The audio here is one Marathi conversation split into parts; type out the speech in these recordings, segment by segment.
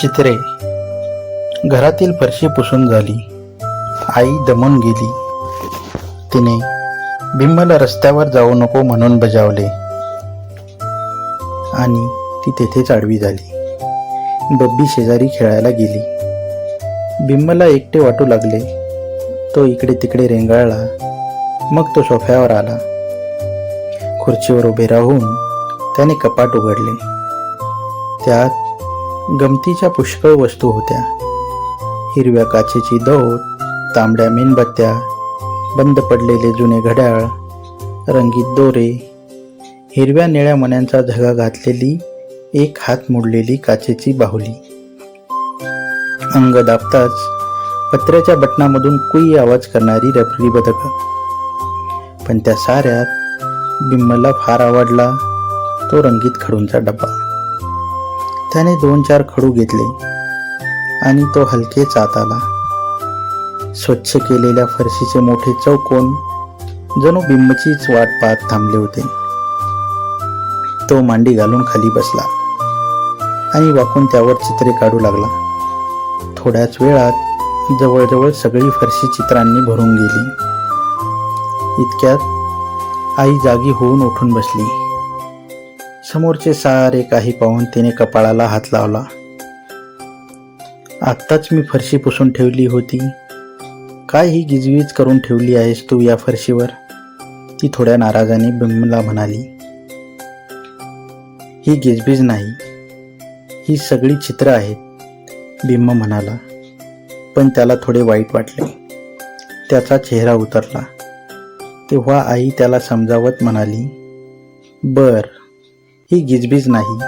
चित्रे घरातील फरशी पुसून झाली. आई दमून गेली. तिने बिम्मला रस्त्यावर जाऊ नको म्हणून बजावले. आणि ती तेथेच आडवी झाली. बब्बी शेजारी खेळायला गेली. बिम्मला एकटे वाटू लागले. तो इकडे तिकडे रेंगाळला. मग तो सोफ्यावर आला. खुर्चीवर उभे राहून त्याने कपाट उघडले. त्यात गमतीच्या पुष्कळ वस्तू होत्या. हिरव्या काचेची दौत तांबड्या मेणबत्त्या बंद पडलेले जुने घड्याळ रंगीत दोरे हिरव्या निळ्या मण्यांचा झगा घातलेली एक हात मोडलेली काचेची बाहुली. अंग दाबताच पत्र्याच्या बटनामधून कुई आवाज करणारी रफरी बदक. पण त्या साऱ्यात बिम्मला फार आवडला तो रंगीत खडूंचा डबा त्याने दोन चार खडू घेतले आणि तो हलकेच आत आला. स्वच्छ केलेल्या फरशीचे मोठे चौकोन जणू बिंबचीच वाट पाहत थांबले होते. तो मांडी घालून खाली बसला आणि वाकून त्यावर चित्रे काढू लागला. थोड्याच वेळात जवळजवळ सगळी फरशी चित्रांनी भरून गेली. इतक्यात आई जागी होऊन उठून बसली. समोरचे सारे काही पाहून तिने कपाळाला हात लावला. आत्ताच मी फरशी पुसून ठेवली होती. काय ही गिजवीज करून ठेवली आहेस तू या फरशीवर? ती थोड्या नाराजाने बिमला म्हणाली. ही गिजबीज नाही. ही सगळी चित्र आहेत बिम्म म्हणाला. पण त्याला थोडे वाईट वाटले. त्याचा चेहरा उतरला. तेव्हा आई त्याला समजावत म्हणाली बर ही गिजबीज नाही.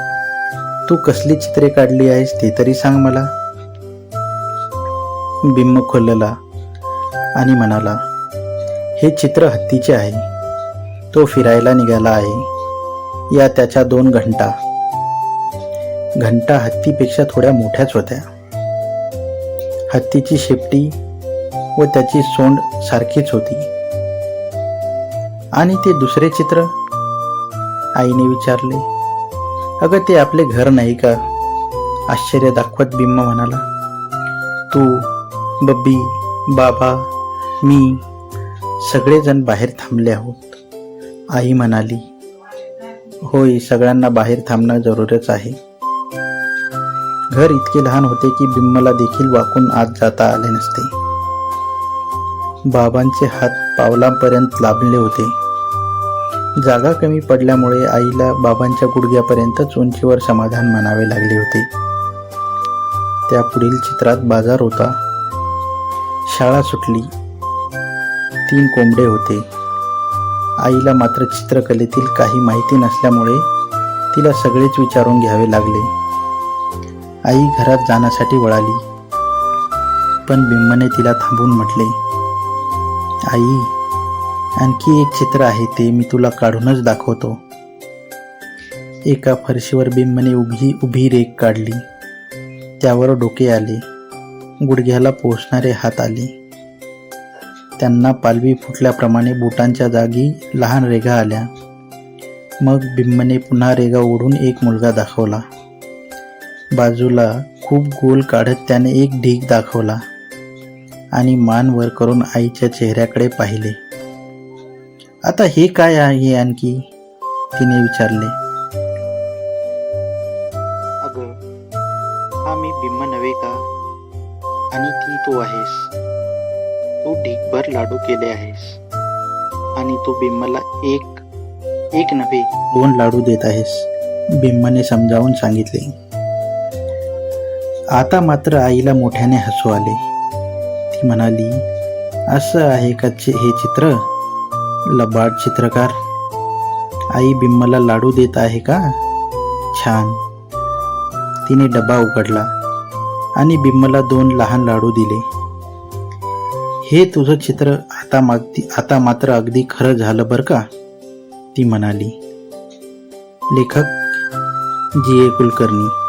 तू कसली चित्रे काढली आहेस ते तरी सांग मला. बिंब खोलला आणि म्हणाला हे चित्र हत्तीचे आहे. तो फिरायला निघाला आहे. या त्याच्या दोन घंटा. घंटा हत्तीपेक्षा थोड्या मोठ्याच होत्या. हत्तीची शेपटी व त्याची सोंड सारखीच होती. आणि ते दुसरे चित्र? आईने विचारले अगं ते आपले घर नाही का? आश्चर्य दाखवत बिम्मा म्हणाला तू बब्बी बाबा मी सगळेजण बाहेर थांबले आहोत. आई म्हणाली होय सगळ्यांना बाहेर थांबणं जरूरच आहे. घर इतके लहान होते की बिम्मला देखील वाकून आत जाता आले नसते. बाबांचे हात पावलांपर्यंत लाभले होते. जागा कमी पडल्यामुळे आईला बाबांच्या गुडघ्यापर्यंतच उंचीवर समाधान मानावे लागले होते. त्या पुढील चित्रात बाजार होता. शाळा सुटली. तीन कोंबडे होते. आईला मात्र चित्रकलेतील काही माहिती नसल्यामुळे तिला सगळेच विचारून घ्यावे लागले. आई घरात जाण्यासाठी वळाली. पण बिम्मने तिला थांबून म्हटले आई आणखी एक चित्र आहे ते मी तुला काढूनच दाखवतो. एका फरशीवर बिंबने उभी उभी रेख काढली. त्यावर डोके आले. गुडघ्याला पोचणारे हात आले. त्यांना पालवी फुटल्याप्रमाणे बोटांच्या जागी लहान रेघा आल्या. मग बिंबने पुन्हा रेगा ओढून एक मुलगा दाखवला. बाजूला खूप गोल काढत त्याने एक ढीग दाखवला आणि मान वर करून आईच्या चेहऱ्याकडे पाहिले. आता हे काय आहे आणखी? तिने विचारले. अगं हा मी बिम्म नव्हे का? आणि ती तू आहेस. तू ढीकभर लाडू केले आहेस. आणि तू बिम्मला एक एक नव्हे दोन लाडू देत आहेस. बिम्मने समजावून सांगितले. आता मात्र आईला मोठ्याने हसू आले. ती म्हणाली असं आहे का चे- हे चित्र? लबाड चित्रकार. आई बिम्मला लाडू देत आहे का? छान. तिने डबा उघडला आणि बिम्मला दोन लहान लाडू दिले. हे तुझं चित्र आता मागती आता मात्र अगदी खरं झालं बरं का? ती म्हणाली. लेखक जी. ए. कुलकर्णी.